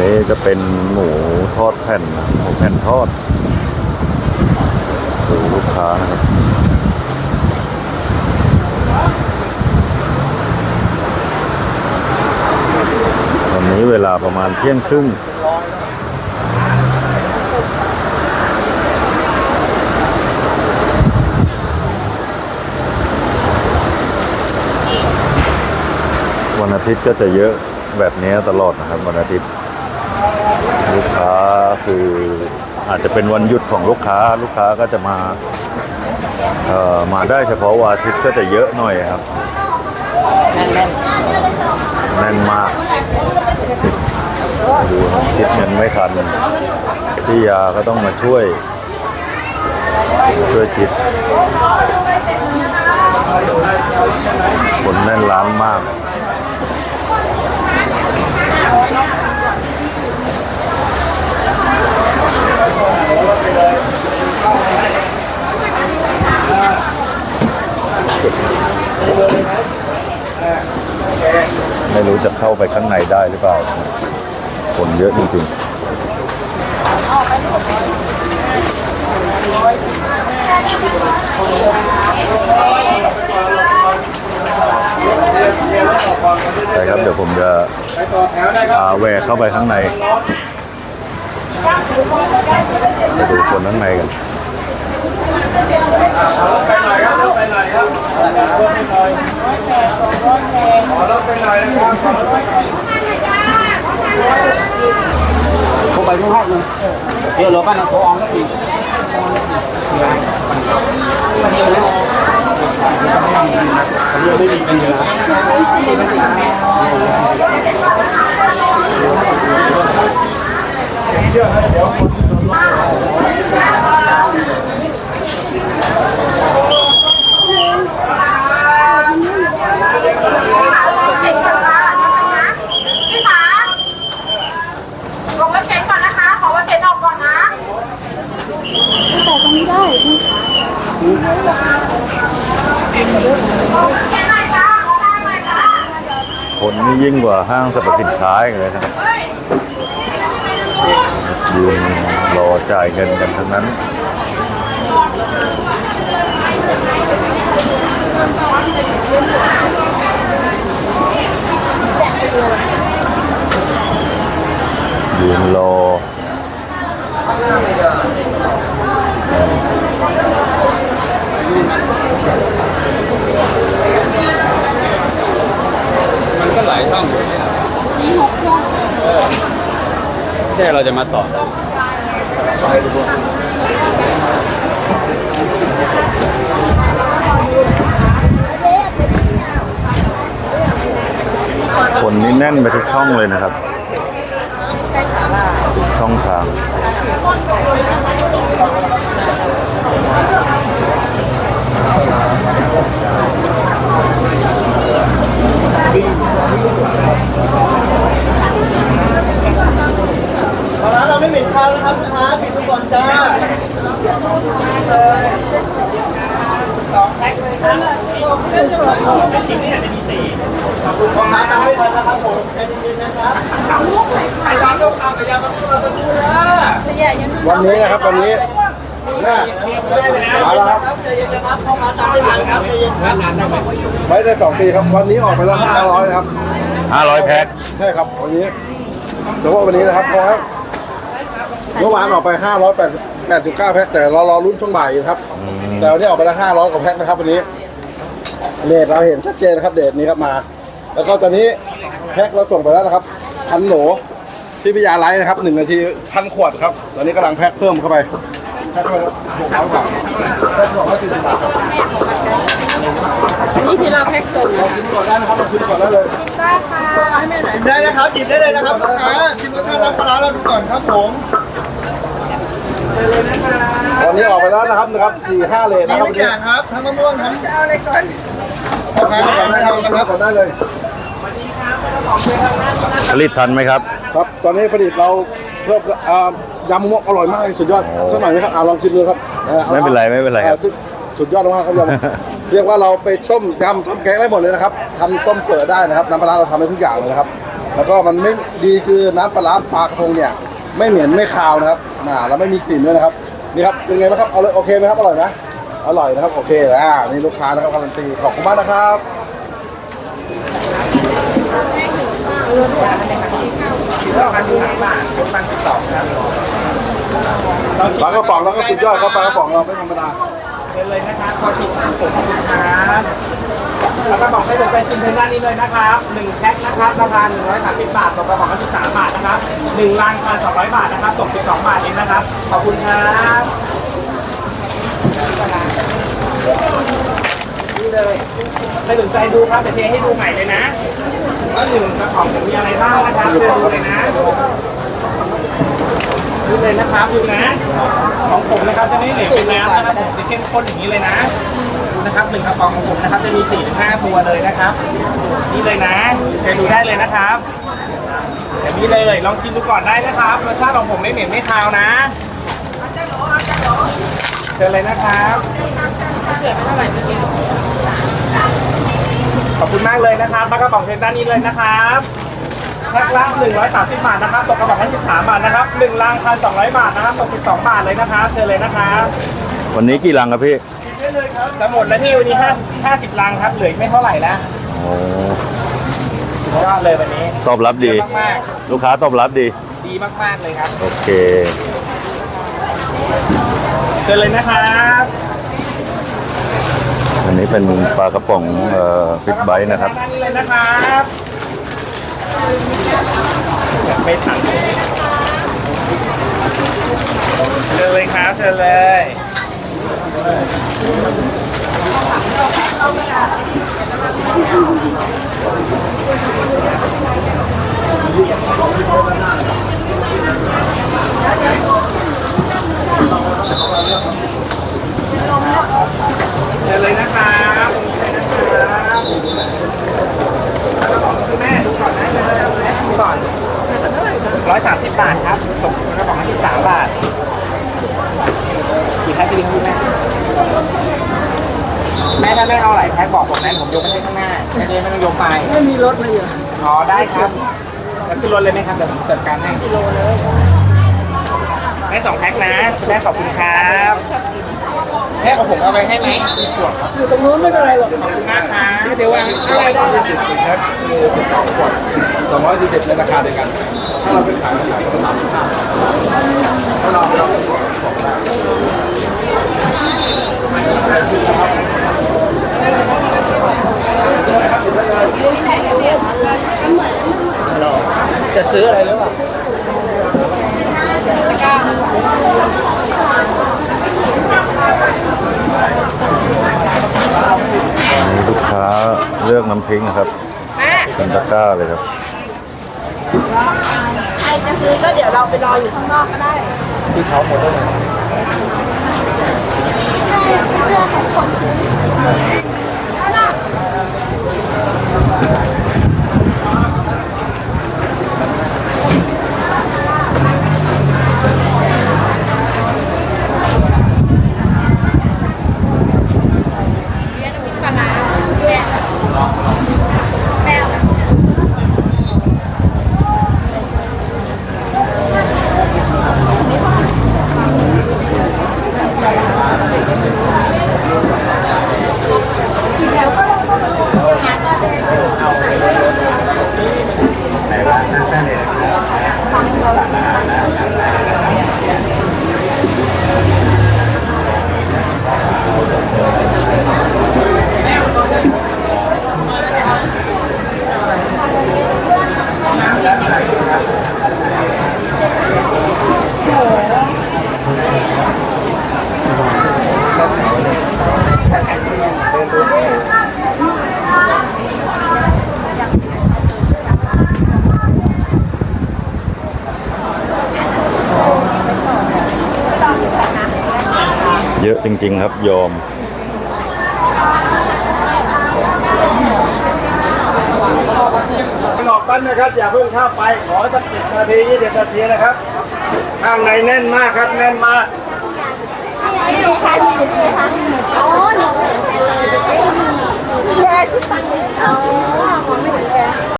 นี้จะเป็นหมูทอดแผ่นหมูแผ่นทอดดูลูกค้านะครับตอนนี้เวลาประมาณเที่ยงครึ่งวันอาทิตย์ก็จะเยอะแบบนี้ตลอดนะครับวันอาทิตย์ ลูกค้าคืออาจจะเป็นวันหยุดของลูกค้าลูกค้าก็จะมาเอ่อมาได้เฉพาะวันอาทิตย์ก็จะเยอะหน่อยครับ แน่นแน่นมากดูคิดเงินไม่ทันพี่ยาก็ต้องมาช่วย ช่วยคิดคนแน่นร้านมาก รู้จะเข้าไปข้างในได้หรือเปล่า คนเยอะจริงๆใช่ครับ เดี๋ยวผมจะพาแหวกเข้าไปข้างในไปดูคนข้างในกัน cô bảy muốn học nữa giờ lỡ bạn là cô ong gì Hãy subscribe cho kênh Ghiền Mì Gõ Để không bỏ lỡ คนนี่ยิ่งกว่าห้างสรรพสินค้าอีกเลยนะครับยืนรอจ่ายเงินกันทั้งนั้นยืนรอ มันก็หลายช่องอยู่เนี่ยเออใช่เราจะมาต่อคนนี้แน่นไปทุกช่องเลยนะครับ ทุกช่องทาง ร้านเราไม่เหม็นคาวนะครับนะคะปิดทุกคนจ้าของร้านเราไม่ทันแล้วครับผมใจเย็นๆนะครับ วันนี้นะครับวันนี้น่ามาแล้วครับใจเย็นนะครับของร้านตามไม่ทันครับใจเย็นครับไม่ได้สองปีครับ วันนี้ออกไปแล้วห้าร้อยนะครับ500แพ็คใช่ครับวันนี้เฉพาะวันนี้นะครับเพราะว่าเมื่อวานออกไปห้าร้อยแปดแปดสิบเก้าแพ็คแต่เรารอรุ่นช่วงบ่ายอยู่ครับ แต่วันนี้ออกไปแล้วห้าร้อยกว่าแพ็คนะครับวันนี้เดทเราเห็นชัดเจนนะครับเดทนี้ครับมา แล้วก็ตอนนี้แพ็คเราส่งไปแล้วนะครับพันโหล ที่พิยาไลท์นะครับหนึ่งนาทีพันขวดครับ ตอนนี้กำลังแพ็คเพิ่มเข้าไปแพ็คเข้าไปแล้วหกร้อยบาทแพ็คหกร้อยสี่สิบบาทครับนี่ที่เราแพ็กส่งเราชิมก่อนได้นะครับเราชิมก่อนได้เลยได้ค่ะให้แม่หน่อยได้นะครับหยิบได้เลยนะครับลูกค้าชิมรสชาติน้ำปลาร้าเราดูก่อนครับผมวันนี้ออกไปแล้วนะครับนะครับสี่ห้าเลนมีนะครับทุวันกอนี้ย่างครับทั้งมะม่วงทั้งเอาอะไรก่อนข้าวขาข้าวไม่ทำนะครับก่อนได้เลย ผลิตทันไหมครับ ครับ ตอนนี้ผลิตเราเพิ่มอ่ายำมะม่วงอร่อยมากเลยสุดยอดสักหน่อยไหมครับอ่าลองชิมดูครับอ่าไม่เป็นไรไม่เป็นไรครับ อ่าสุดสุดยอดมากครับยำ เรียกว่าเราไปต้มยำทำแกงได้หมดเลยนะครับทำต้มเปิดได้นะครับน้ำปลาร้าเราทำได้ทุกอย่างเลยนะครับ แล้วก็มันไม่ดีคือน้ำปลาร้าปลากระพงเนี่ยไม่เหม็นไม่คาวนะครับน่าแล้วไม่มีกลิ่นด้วยนะครับนี่ครับเป็นไงบ้างครับเอาเลยโอเคไหมครับอร่อยไหมอร่อยนะครับโอเคอ่านี่ลูกค้านะครับการันตีขอบคุณมากนะครับ ปลากระป๋องแล้วก็สุดยอดครับปลากระป๋องเราไม่ธรรมดาเป็นเลยนะครับขอชิมผมขอบคุณครับแล้วก็บอกให้สนใจชิมเทนด้านนี้เลยนะครับหนึ่งแพ็คนะครับราคา130บาทตกกระป๋องละ13บาทนะครับหนึ่งลังพันสองร้อยบาทนะครับตก12บาทเองนะครับขอบคุณครับนี่เลยไม่สนใจดูครับแต่เทให้ดูใหม่เลยนะ ว่าหนึ่งกระป๋องจะมีอะไรบ้างนะครับเชิญดูเลยนะดูเลยนะครับดูนะ ของผมนะครับจะไม่เหลวเป็นน้ำนะครับผมจะเข้มข้นอย่างนี้เลยนะนะครับหนึ่งกระป๋องของผมนะครับจะมี4ี่ถึงห้าตัวเลยนะครับ นี่เลยนะเชิญดูได้เลยนะครับแบบนี้เลยลองชิมดูก่อนได้นะครับรสชาติของผมไม่เหม็นไม่คาวนะเชิญเลยนะครับเกิดอะไรเมื่อกี้ ขอบคุณมากเลยนะครับปลากระป๋องเทนด้านนี้เลยนะครับแพ็คละ130 บาทนะครับ ตกกระป๋องละ13บาทนะครับ1ลังพัน200บาทนะครับ ตก12บาทเลยนะครับเชิญเลยนะครับวันนี้กี่ลังครับพี่จะหมดแล้วที่วันนี้50 50ลังครับเหลืออีกไม่เท่าไหร่แล้วโอ้เพราะว่าเลยวันนี้ตอบรับดีเยอะมากลูกค้าตอบรับดี ๆดีมากๆเลยครับ โอเค เชิญเลยนะครับ อันนี้เป็นปลากระป๋องเอ่อฟิตไบต์นะครับด้านนี้เลยนะครับไปถังเชิญเลยครับเชิญเลย เชิญเลยนะครับนะครับคุณแม่ดูก่อนนะดูก่อนร้อยสามสิบบาทครับตกกระป๋องละสิบสามบาทกี่แพ็คจะดีคุณแม่แม่ถ้าแม่เอาหลายแพ็คบอกผมนะผมยกไปให้ข้างหน้าแม่จะได้ไม่ต้องยกไปไม่มีรถมาอยู่อ๋อได้ครับแล้วขึ้นรถเลยไหมครับเดี๋ยวผมจัดการให้กิโลเลยแม่สองแพ็คนะแม่ขอบคุณครับ แม่ของผมเอาไปให้ไหมมีขวดครับอยู่ตรงนู้นไม่เป็นไรหรอกขอบคุณมากครับเดี๋ยววางอะไรได้นะแพ็คคือสิบสองขวดสองร้อยสี่สิบในราคาเดียวกัน ถ้าเราไปขายเราขายก็ประมาณห้าถ้าเราเราจะซื้ออะไรหรือเปล่า มีลูกค้าเลือก น้ำพริกนะครับเป็นตะกร้าเลยครับ ใครจะซื้อก็เดี๋ยวเราไปรออยู่ข้างนอกก็ได้ที่เขาหมดแล้วเยอะ จริง ๆ ครับยอม หลอกกันนะครับ อย่าเพิ่งเข้าไปขอสักสิบนาทียี่สิบนาทีนะครับ ข้างในแน่นมากครับแน่นมาก